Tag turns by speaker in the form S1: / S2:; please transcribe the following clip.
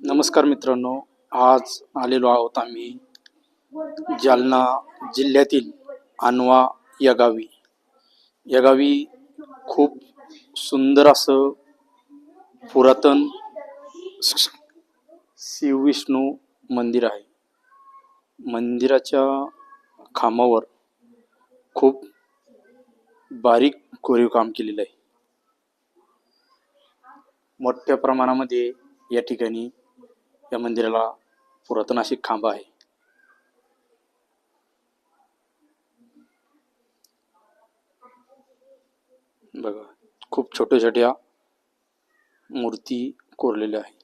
S1: नमस्कार मित्रांनो आज आलेलो आहोत आम्ही जालना जिल्ह्यातील अनवा या गावी. या गावी खूप सुंदर असं पुरातन शिवविष्णू मंदिर आहे. मंदिराच्या खांबावर खूप बारीक कोरीव काम केलेलं आहे. मोठ्या प्रमाणामध्ये या ठिकाणी या मंदिराला पुरातन अशी खांब आहे. बघा खूप छोट्या छोट्या मूर्ती कोरलेल्या आहेत.